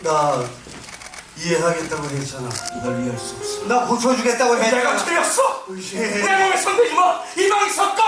나 이해하겠다고 했잖아. 널 이해할 수 없어. 나 고쳐주겠다고 했잖아. 내가 틀렸어! 내 몸에 손대지 마! 이방이 섰어!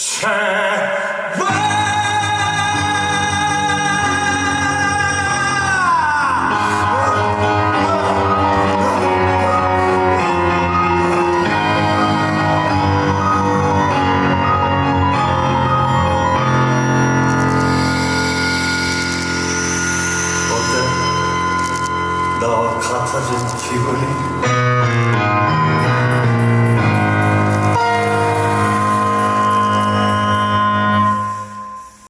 Shame.